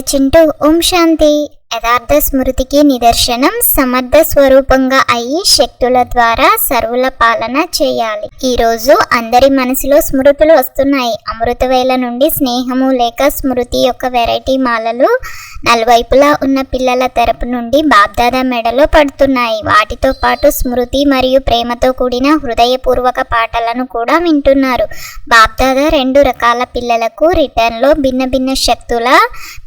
చింటూ ఓం శాంతి. యథార్థ స్మృతికి నిదర్శనం సమర్థ స్వరూపంగా అయి శక్తుల ద్వారా సర్వుల పాలన చేయాలి. ఈరోజు అందరి మనసులో స్మృతులు వస్తున్నాయి. అమృతవేళ నుండి స్నేహము లేక స్మృతి యొక్క వెరైటీ మాలలు నలువైపులా ఉన్న పిల్లల తరపు నుండి బాబ్దాదా మెడలో పడుతున్నాయి. వాటితో పాటు స్మృతి మరియు ప్రేమతో కూడిన హృదయపూర్వక పాటలను కూడా వింటున్నారు. బాబ్దాదా రెండు రకాల పిల్లలకు రిటర్న్లో భిన్న భిన్న శక్తుల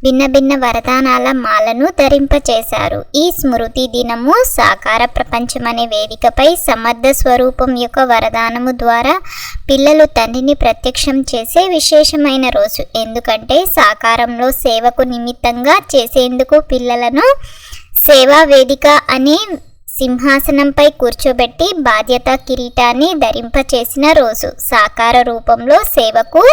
భిన్న భిన్న వరదానాల మాలను ధరింపచేశారు ఈ స్మృతి దినము సాకార ప్రపంచం అనే వేదికపై సమర్థ స్వరూపం యొక్క వరదానము ద్వారా పిల్లలు తండ్రిని ప్రత్యక్షం చేసే విశేషమైన రోజు. ఎందుకంటే సాకారంలో సేవకు నిమిత్తంగా చేసేందుకు పిల్లలను సేవా వేదిక అనే సింహాసనంపై కూర్చోబెట్టి బాధ్యత కిరీటాన్ని ధరింపచేసిన రోజు. సాకార రూపంలో సేవకు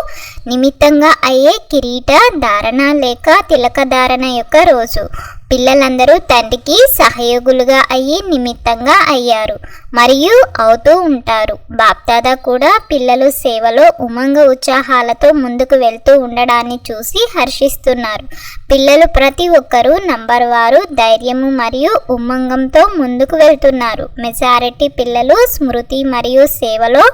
నిమిత్తంగా అయ్యే కిరీట ధారణ లేక తిలక ధారణ యొక్క రోజు. పిల్లలందరూ తండ్రికి సహయోగులుగా అయ్యి నిమిత్తంగా అయ్యారు. మరియు అవుతూ ఉంటారు. బాప్దాదా కూడా పిల్లలు సేవలో ఉమంగ ఉత్సాహాలతో ముందుకు వెళ్తూ ఉండడాన్ని చూసి హర్షిస్తున్నారు. పిల్లలు ప్రతి ఒక్కరూ నంబర్ వారు ధైర్యము మరియు ఉమ్మంగంతో ముందుకు వెళ్తున్నారు. మెజారిటీ పిల్లలు స్మృతి మరియు సేవలో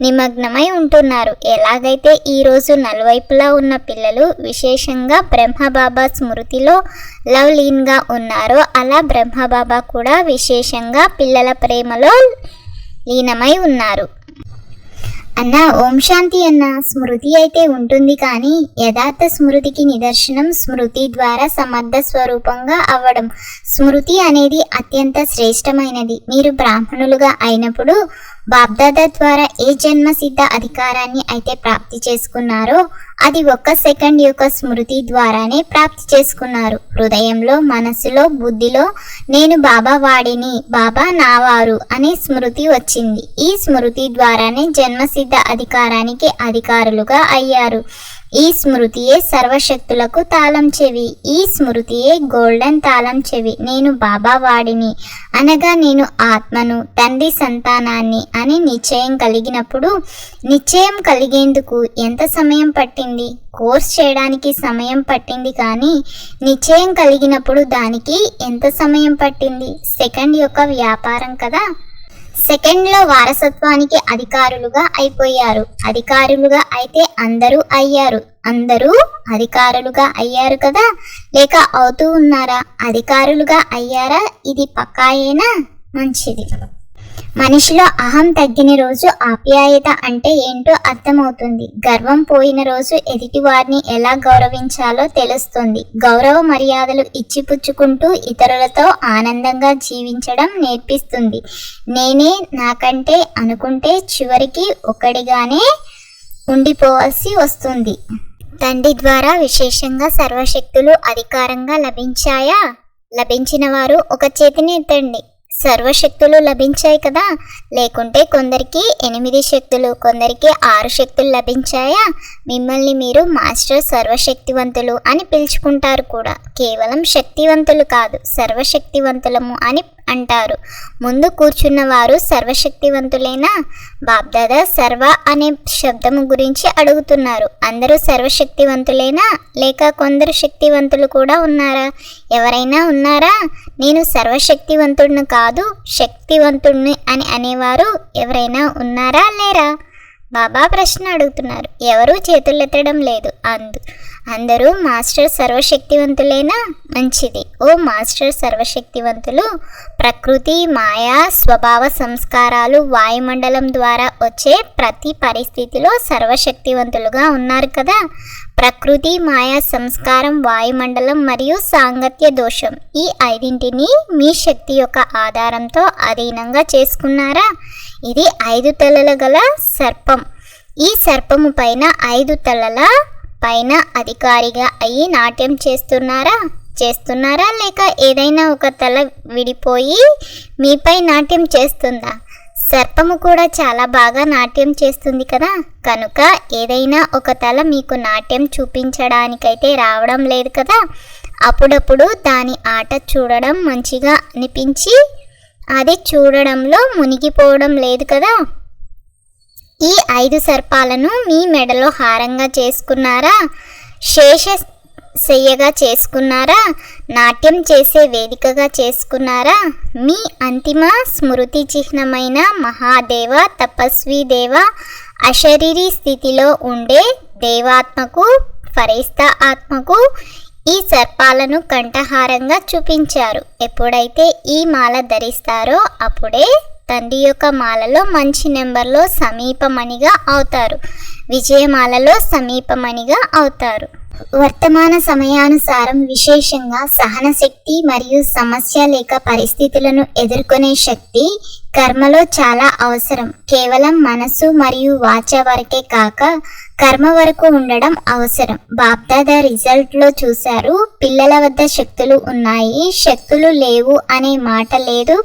నిమగ్నమై ఉంటున్నారు. ఎలాగైతే ఈరోజు నలువైపులా ఉన్న పిల్లలు విశేషంగా బ్రహ్మబాబా స్మృతిలో లవ్ లీన్గా ఉన్నారో అలా బ్రహ్మబాబా కూడా విశేషంగా పిల్లల ప్రేమలో లీనమై ఉన్నారు. అన్న ఓం శాంతి అన్న. స్మృతి అయితే ఉంటుంది కానీ యథార్థ స్మృతికి నిదర్శనం స్మృతి ద్వారా సమర్థ స్వరూపంగా అవ్వడం. స్మృతి అనేది అత్యంత శ్రేష్టమైనది. మీరు బ్రాహ్మణులుగా అయినప్పుడు బాబ్దాదా ద్వారా ఏ జన్మ సిద్ధ అధికారాన్ని అయితే ప్రాప్తి చేసుకున్నారో అది ఒక్క సెకండ్ యొక్క స్మృతి ద్వారానే ప్రాప్తి చేసుకున్నారు. హృదయంలో మనసులో బుద్ధిలో నేను బాబా వాడిని బాబా నావారు అనే స్మృతి వచ్చింది. ఈ స్మృతి ద్వారానే జన్మసిద్ధ అధికారానికి అధికారులుగా అయ్యారు. ఈ స్మృతియే సర్వశక్తులకు తాళం చెవి. ఈ స్మృతియే గోల్డెన్ తాళం చెవి. నేను బాబా వాడిని. అనగా నేను ఆత్మను తండ్రి సంతానాన్ని అని నిశ్చయం కలిగినప్పుడు నిశ్చయం కలిగేందుకు ఎంత సమయం పట్టింది? కోర్స్ చేయడానికి సమయం పట్టింది కానీ నిశ్చయం కలిగినప్పుడు దానికి ఎంత సమయం పట్టింది? సెకండ్ యొక్క వ్యాపారం కదా. సెకండ్లో వారసత్వానికి అధికారులుగా అయిపోయారు. అధికారులుగా అయితే అందరూ అయ్యారు. అందరూ అధికారులుగా అయ్యారు కదా? లేక అవుతూ ఉన్నారా? అధికారులుగా అయ్యారా? ఇది పక్కాయేనా మంచిది. మనిషిలో అహం తగ్గిన రోజు ఆప్యాయత అంటే ఏంటో అర్థమవుతుంది. గర్వం పోయిన రోజు ఎదుటి వారిని ఎలా గౌరవించాలో తెలుస్తుంది. గౌరవ మర్యాదలు ఇచ్చిపుచ్చుకుంటూ ఇతరులతో ఆనందంగా జీవించడం నేర్పిస్తుంది. నేనే నాకంటే అనుకుంటే చివరికి ఒకడిగానే ఉండిపోవాల్సి వస్తుంది. తండ్రి ద్వారా విశేషంగా సర్వశక్తులు అధికారంగా లభించాయా? లభించిన వారు ఒక చేతిని ఎత్తండి. సర్వశక్తులు లభించాయి కదా. లేకుంటే కొందరికి ఎనిమిది శక్తులు కొందరికి ఆరు శక్తులు లభించాయా? మిమ్మల్ని మీరు మాస్టర్ సర్వశక్తివంతులు అని పిలుచుకుంటారు కూడా. కేవలం శక్తివంతులు కాదు సర్వశక్తివంతులము అని అంటారు. ముందు కూర్చున్నవారు సర్వశక్తివంతులేనా? బాబ్దాదా సర్వ అనే శబ్దము గురించి అడుగుతున్నారు. అందరూ సర్వశక్తివంతులేనా? లేక కొందరు శక్తివంతులు కూడా ఉన్నారా? ఎవరైనా ఉన్నారా? నేను సర్వశక్తివంతుడిని కాదు శక్తివంతుడిని అని అనేవారు ఎవరైనా ఉన్నారా లేరా? బాబా ప్రశ్న అడుగుతున్నారు. ఎవరూ చేతులెత్తడం లేదు. అందు అందరూ మాస్టర్ సర్వశక్తివంతులేనా మంచిది. ఓ మాస్టర్ సర్వశక్తివంతులు ప్రకృతి మాయా స్వభావ సంస్కారాలు వాయుమండలం ద్వారా వచ్చే ప్రతి పరిస్థితిలో సర్వశక్తివంతులుగా ఉన్నారు కదా? ప్రకృతి మాయా సంస్కారం వాయుమండలం మరియు సాంగత్య దోషం ఈ ఐదింటిని మీ శక్తి యొక్క ఆధారంతో అధీనంగా చేసుకున్నారా? ఇది ఐదు తలల గల సర్పం. ఈ సర్పము పైన ఐదు తలల పైన అధికారిగా అయ్యి నాట్యం చేస్తున్నారా? చేస్తున్నారా? లేక ఏదైనా ఒక తల విడిపోయి మీపై నాట్యం చేస్తుందా? సర్పము కూడా చాలా బాగా నాట్యం చేస్తుంది కదా? కనుక ఏదైనా ఒక తల మీకు నాట్యం చూపించడానికైతే రావడం లేదు కదా? అప్పుడప్పుడు దాని ఆట చూడడం మంచిగా అనిపించి అది చూడడంలో మునిగిపోవడం లేదు కదా? ఈ ఐదు సర్పాలను మీ మెడలో హారంగా చేసుకున్నారా? శేష శయ్యగా చేసుకున్నారా? నాట్యం చేసే వేదికగా చేసుకున్నారా? మీ అంతిమ స్మృతి చిహ్నమైన మహాదేవ తపస్వి దేవ అశరీరీ స్థితిలో ఉండే దేవాత్మకు ఫరిస్తా ఆత్మకు ఈ సర్పాలను కంఠహారంగా చూపించారు. ఎప్పుడైతే ఈ మాల ధరిస్తారో అప్పుడే తండ్రి యొక్క మాలలో మంచి నెంబర్లో సమీపమణిగా అవుతారు. విజయమాలలో సమీపమణిగా అవుతారు. వర్తమాన సమయానుసారం విశేషంగా సహన శక్తి మరియు సమస్య లేక పరిస్థితులను ఎదుర్కొనే శక్తి కర్మలో చాలా అవసరం. కేవలం మనసు మరియు వాచ వరకే కాక కర్మ వరకు ఉండడం అవసరం. బాప్దాదా రిజల్ట్లో చూశారు పిల్లల వద్ద శక్తులు ఉన్నాయి. శక్తులు లేవు అనే మాట లేదు.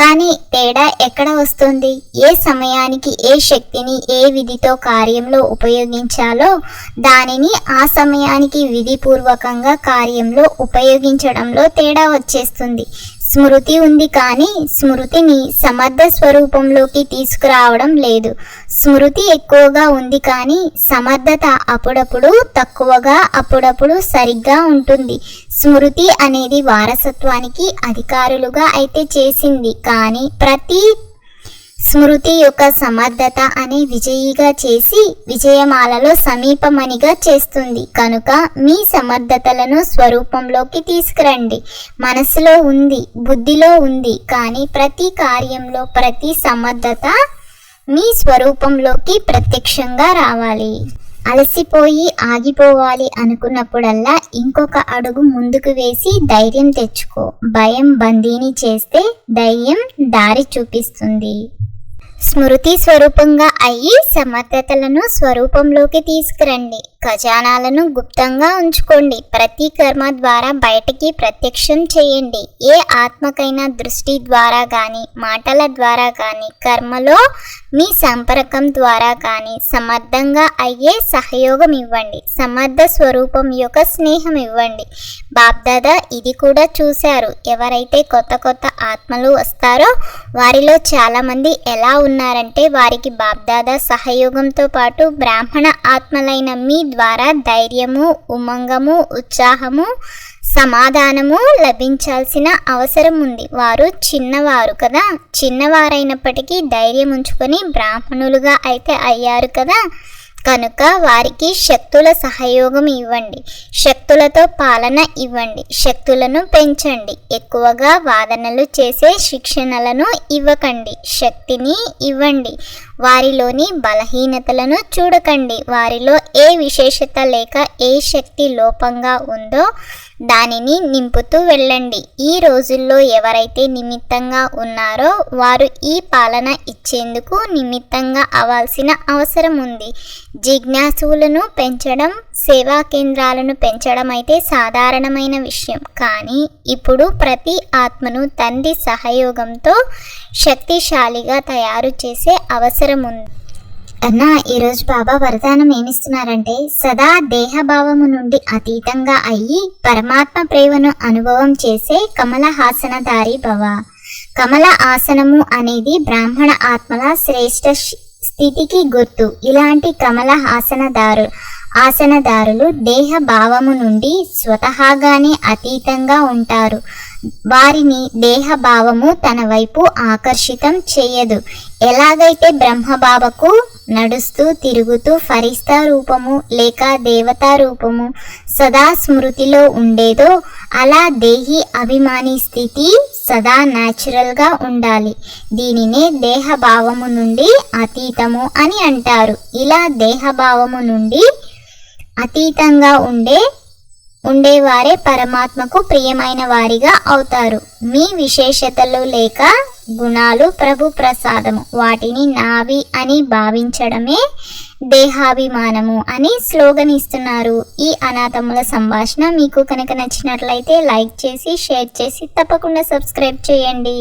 కానీ తేడా ఎక్కడ వస్తుంది? ఏ సమయానికి ఏ శక్తిని ఏ విధితో కార్యంలో ఉపయోగించాలో దానిని ఆ సమయానికి విధిపూర్వకంగా కార్యంలో ఉపయోగించడంలో తేడా వచ్చేస్తుంది. స్మృతి ఉంది కానీ స్మృతిని సమర్థ స్వరూపంలోకి తీసుకురావడం లేదు. స్మృతి ఎక్కువగా ఉంది కానీ సమర్థత అప్పుడప్పుడు తక్కువగా అప్పుడప్పుడు సరిగ్గా ఉంటుంది. స్మృతి అనేది వారసత్వానికి అధికారులుగా అయితే చేసింది కానీ ప్రతి స్మృతి యొక్క సమర్థత అనే విజయిగా చేసి విజయమాలలో సమీపమనిగా చేస్తుంది. కనుక మీ సమర్థతలను స్వరూపంలోకి తీసుకురండి. మనసులో ఉంది బుద్ధిలో ఉంది కానీ ప్రతి కార్యంలో ప్రతి సమర్థత మీ స్వరూపంలోకి ప్రత్యక్షంగా రావాలి. అలసిపోయి ఆగిపోవాలి అనుకున్నప్పుడల్లా ఇంకొక అడుగు ముందుకు వేసి ధైర్యం తెచ్చుకో. భయం బందీని చేస్తే ధైర్యం దారి చూపిస్తుంది. స్మృతి స్వరూపంగా అయ్యి సమర్థతలను స్వరూపంలోకి తీసుకురండి. ఖజానాలను గుప్తంగా ఉంచుకోండి. ప్రతి కర్మ ద్వారా బయటికి ప్రత్యక్షం చేయండి. ఏ ఆత్మకైనా దృష్టి ద్వారా కానీ మాటల ద్వారా కానీ కర్మలో మీ సంపర్కం ద్వారా కానీ సమర్థంగా అయ్యే సహయోగం ఇవ్వండి. సమర్థ స్వరూపం యొక్క స్నేహం ఇవ్వండి. బాబ్దాదా ఇది కూడా చూశారు. ఎవరైతే కొత్త కొత్త ఆత్మలు వస్తారో వారిలో చాలామంది ఎలా ఉన్నారంటే వారికి బాబ్దాదా సహయోగంతో పాటు బ్రాహ్మణ ఆత్మలైన మీ ద్వారా ధైర్యము ఉమంగము ఉత్సాహము సమాధానము లభించాల్సిన అవసరం ఉంది. వారు చిన్నవారు కదా? చిన్నవారైనప్పటికీ ధైర్యం ఉంచుకొని బ్రాహ్మణులుగా అయితే అయ్యారు కదా? కనుక వారికి శక్తుల సహయోగం ఇవ్వండి. శక్తులతో పాలన ఇవ్వండి. శక్తులను పెంచండి. ఎక్కువగా వాదనలు చేసే శిక్షణలను ఇవ్వకండి. శక్తిని ఇవ్వండి. వారిలోని బలహీనతలను చూడకండి. వారిలో ఏ విశేషత లేక ఏ శక్తి లోపంగా ఉందో దానిని నింపుతూ వెళ్ళండి. ఈ రోజుల్లో ఎవరైతే నిమిత్తంగా ఉన్నారో వారు ఈ పాలన ఇచ్చేందుకు నిమిత్తంగా అవ్వాల్సిన అవసరం ఉంది. జిజ్ఞాసువులను పెంచడం సేవా కేంద్రాలను పెంచడం అయితే సాధారణమైన విషయం. కానీ ఇప్పుడు ప్రతి ఆత్మను తండ్రి సహయోగంతో శక్తిశాలిగా తయారు చేసే అవసరం ఉంది. అన్న ఈరోజు బాబా వరదానం ఏమిస్తున్నారంటే సదా దేహభావము నుండి అతీతంగా అయ్యి పరమాత్మ ప్రేమను అనుభవం చేసే కమలహాసనధారి భవ. కమల ఆసనము అనేది బ్రాహ్మణ ఆత్మల శ్రేష్ట స్థితికి గుర్తు. ఇలాంటి కమల హాసనదారు ఆసనదారులు దేహ భావము నుండి స్వతహాగానే అతీతంగా ఉంటారు. వారిని దేహభావము తన వైపు ఆకర్షితం చేయదు. ఎలాగైతే బ్రహ్మబాబకు నడుస్తూ తిరుగుతూ ఫరిస్తా రూపము లేక దేవతా రూపము సదా స్మృతిలో ఉండేదో అలా దేహి అభిమాని స్థితి సదా న్యాచురల్గా ఉండాలి. దీనినే దేహభావము నుండి అతీతము అని అంటారు. ఇలా దేహభావము నుండి అతీతంగా ఉండే ఉండేవారే పరమాత్మకు ప్రియమైన వారిగా అవుతారు. మీ విశేషతలు లేక గుణాలు ప్రభు ప్రసాదము. వాటిని నావి అని భావించడమే దేహాభిమానము అని స్లోగన్ ఇస్తున్నారు. ఈ అనాథముల సంభాషణ మీకు కనుక నచ్చినట్లయితే లైక్ చేసి షేర్ చేసి తప్పకుండా సబ్స్క్రైబ్ చేయండి.